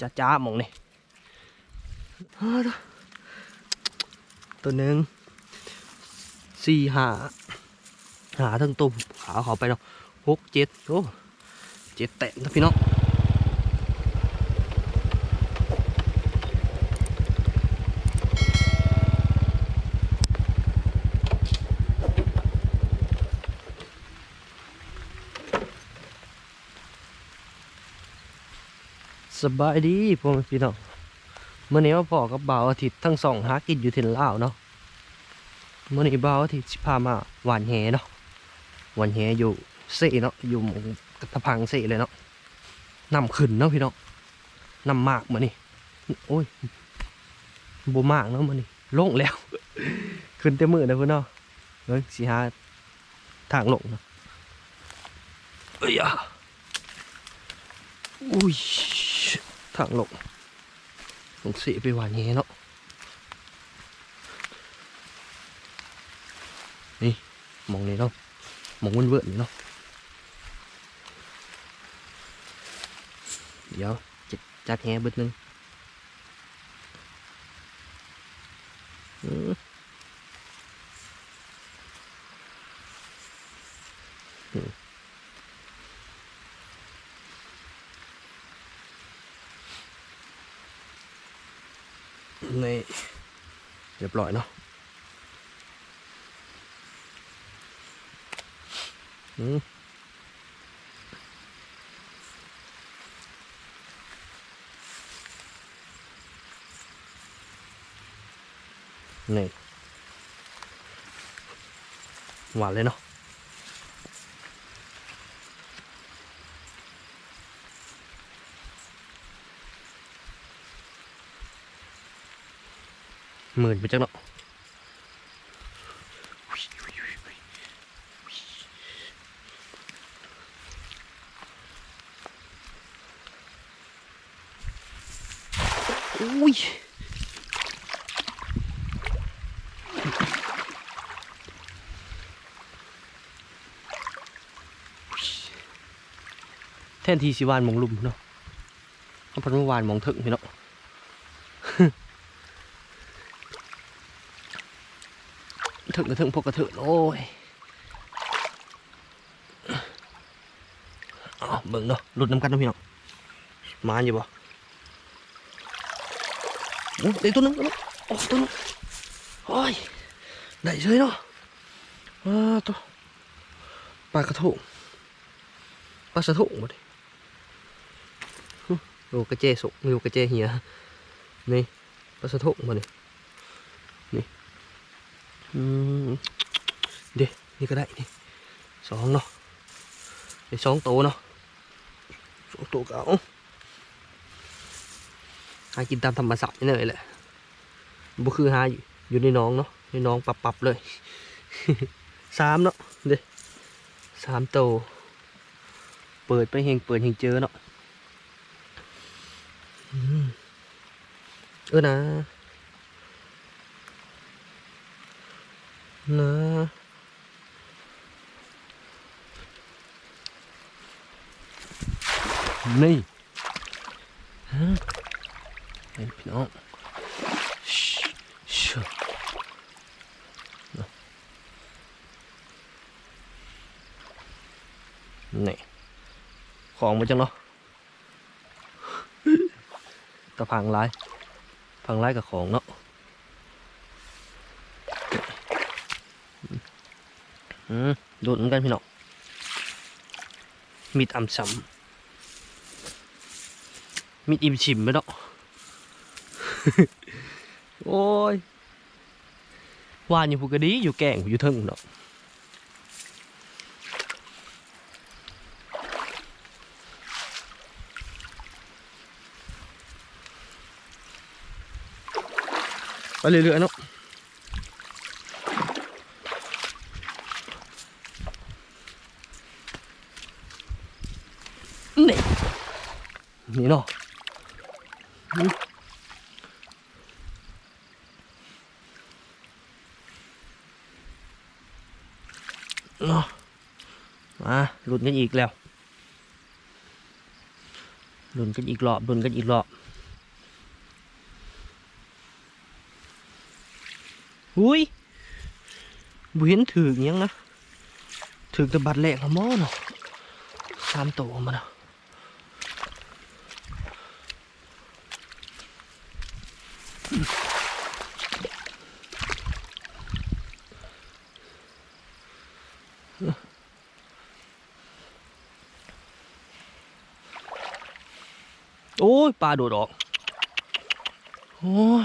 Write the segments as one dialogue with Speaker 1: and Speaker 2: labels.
Speaker 1: จ้าจ้ามองนี่ตัวหนึ่งสี่หาหาทั้งตุ่มขาเขาไปเนาะหกเจ็ดโอ้เจ็ดแตะนะพี่น้อง สบายดีพ่อพี่น้องเมื่อนี้ว่าพ่อกับบ่าวอาทิตย์ทั้งสองหากินอยู่ที่นลาวเนาะเมื่อนี้บ่าวอาทิตย์สิพามาหวานแหเนาะหวานแหอยู่เสเนาะอยู่หมู่ตะพังเสเลยเนาะนำขึ้นเนาะพี่น้องนำมากมานี่โอ้ยบ่มากเนาะมานี่ลงแล้ว ขึ้นเต็มมือนะเพื่อนเนาะเฮ้ยสิหาทางลงเนาะเอ้ยอะอุ้ย ทางลงลงเสไปหวานแหเนาะนี่มองนี่ เนี่ยเบิดหนึงอืมอืมนี่เรียบร้อยเนาะอืมนี่หวานเลยเนาะ หมื่นไปจังเนาะอุ้ยแทนที่สิวานมองลุมเนาะเอาพันเมื่อวานมองถึงพี่เนาะ ถึงกระถึงพวกกระเถินโอ้ยเอาเบิ่งเนาะหลุดน้ำกันเนาะพี่เนาะมาอยู่บ่โอ้ได้ตัวหนึงตัวหนึงโอ้ตัวหนึงโอ้ยได้เฉยเนาะอ่าตัวปลากระทงปลาสะทุงหมดเลยโอ้กระเจสุกมีกระเจเหียนี่ปลาสะทุงมาเลยนี่ อืมเดี๋ยวนี่ก็ได้นี่สองเนาะเดี๋ยวสองตัวเนาะสองตัวเก่าหากินตามธรรมชาตินี่เลยแหละบ่คือหาอยู่ในน้องเนาะในน้องปรับปรับเลยสามเนาะเดี๋ยวสามตัวเปิดไปเฮงเปิดเฮงเจอเนาะเออนะ นะนี่ฮะไอ้พี่น้องชิชินะนี่ของมาจังเนาะตะพังไรพังไรกับของเนาะ อืมดูดเหมือนกันพี่น้องมีดอ่ำซ้ำมีดอิ่มชิมไหมเนาะโอ้ยหวานอยู่ผูกกระดีอยู่แก่งอยู่เทึงเนาะไปเรื่อยๆเนาะ นี่นี่เนาะอืมเนาะมาหลุดกันอีกแล้วลุนกันอีกรอบลุนกันอีกรอบอุ้ยบุเห็นถือยังนะถือต่บัตรแหลกละม้อเนาะสามตัวมาเนาะ โอ้ยปลาโดดออก โอ้ย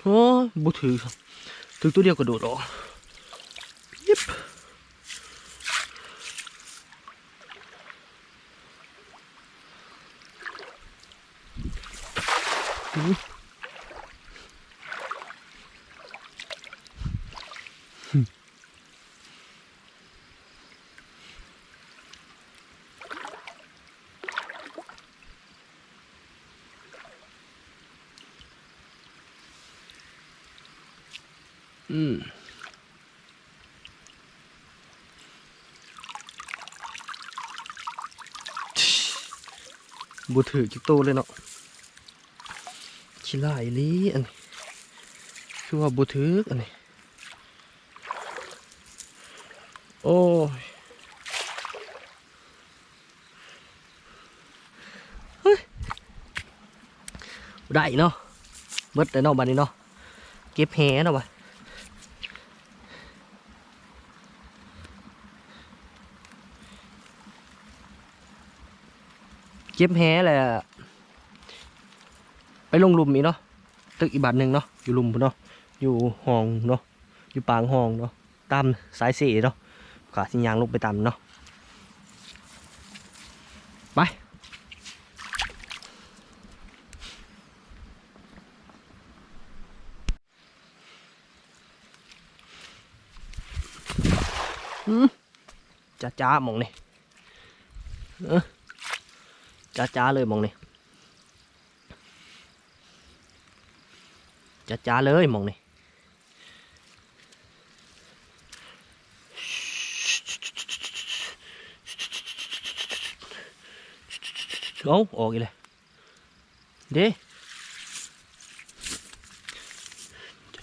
Speaker 1: โอ้ยบุถือครับ ถือตัวเดียวกระโดดออก อืมบุถือจิกโตเลยเนาะ ขี้ลายลีอันนี้คือว่าบุถืออันนี้ โอ้ยเฮ้ยได้เนาะเบิดแต่เนาะบัดนี้เนาะเก็บแหเนาะวะเก็บแหแหละ ไปลงหลุมอีกเนาะตึกอีกบาทหนึ่งเนาะอยู่หลุมพุ่นเนาะอยู่ห้องเนาะอยู่ปางห้องเนาะตามสายสีเนาะขาสิยางลงไปตามเนาะไปจ้าจ้าๆหมองนี่เออจ้าจ้าๆเลยหมองนี่ จ้าจ้าๆเลยหมองนี่เอาออกอีกเลยเด้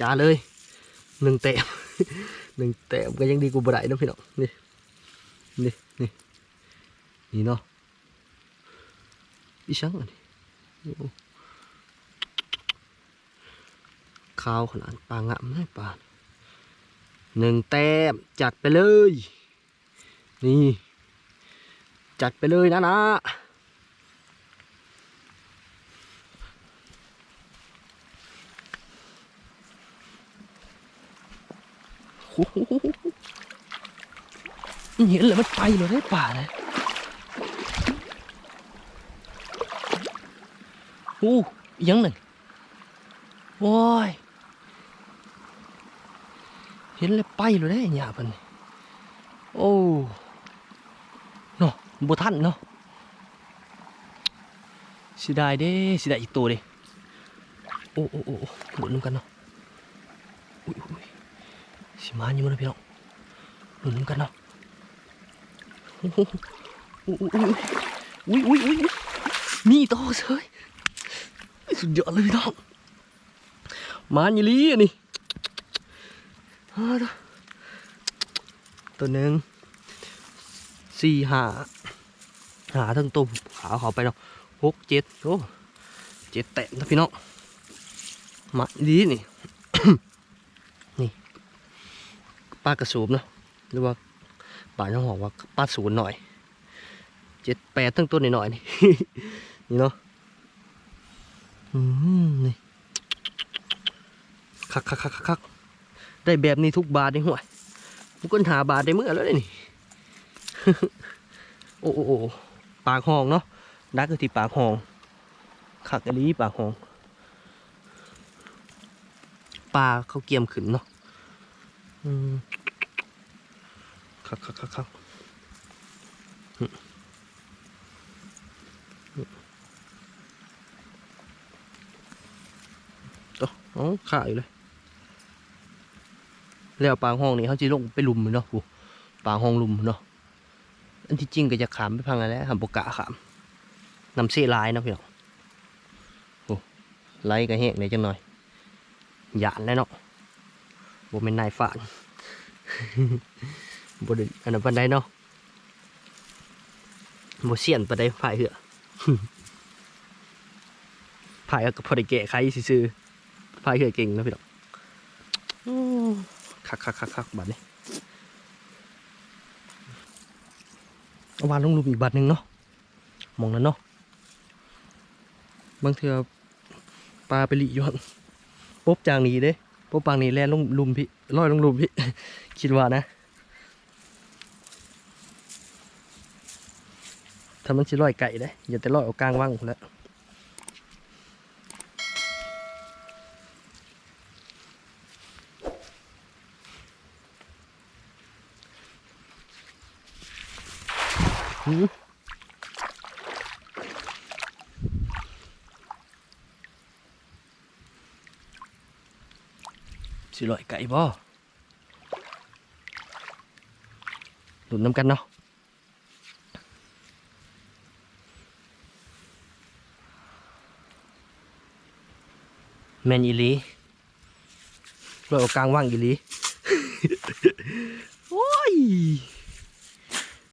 Speaker 1: จ้าๆเลยหนึ่งเตะหนึ่งแต้มก็ยังดีกว่าบ่ได้เนาะพี่น้องนี่นี่นี่นี่เนาะอีช่างอันนี้โอ้ ข้าวขนาดปลางะไม่ปลาหนึ่งแต้มจัดไปเลย นี่ จัดไปเลยนะนะเห็นเลยมันไปเลยได้ป่าเลยโอ้ยังหนึ่งโอ้ย เห็นเลยไปเลยได้หยาเพิ่นนี่โอ้เนาะบ่ทันเนาะสิได้เด้สิได้อีกตัวเด้โอ้โอ้โอ้หลุดน้ำกันเนาะอุ้ยอุ้ยสิมาอยู่มั้งพี่น้องหลุดน้ำกันเนาะโอ้โหอุ้ยอุ้ยอุ้ยอุ้ยอุ้ยมีต่อเฉยสุดยอดเลยพี่น้องมาอยู่ลีนนี้เอาเด้อ ตัวหนึ่งสี่หาหาทั้งตุ่มขาเขาไปเนาะหกเจ็ดโอ้เจ็ดแต้มนะพี่น้องมาดีนี่ นี่ปลากระสูบเนาะหรือว่าป่าน้องหอกว่าปลาศูนย์หน่อยเจ็ดแปดทั้งต้นหน่อยๆนี่นี่เนาะอืมนี่คักคักคักคักคัก ได้แบบนี้ทุกบาทในห่วยมุกนหาบาทได้เมื่อแล้วเลยนี่ โอ้โอ้ปากห้องเนาะดักก็ที่ปากห้องคักอันนี้ปากห้องปลาเขาเกียมขึ้นเนาะคักคักคักคักอืมอืมต่ออ๋อขาอยู่เลย แล้วปางห้องนี่เขาจะลงไปลุมเนาะกูปางห้องลุมเนาะอันที่จริงก็จะขามไปพังอะไรหำปกะขามนำเสียลายนะพี่น้องโอ้ไล่ก็แห้งเลยจังหน่อยหยานแล้วเนาะบ่เป็นนายฝานบ่ได้อันนั้นปานใดเนาะบ่เสียนปานใดพายเหือพายก็พอได้แก้ไขซื่อๆพายเหือเก่งเนาะพี่น้องอ คักคักคักคักบัตรนี่เอาวานลงหลุมอีกบัตรหนึ่งเนาะมองนั้นเนาะบางเถื่อปลาไปหลียู่หั่นปุ๊บจางนี้เด้ปุ๊บปางนี้แล่นลงลุมพี่ลอยลงลุมพี่คิดว่านะถ้ามันสิลอยไก่เด้อย่าแต่ลอยเอากลางว่างแล้ว หืมสิลอยไก่บ่หลุนน้ำกันเน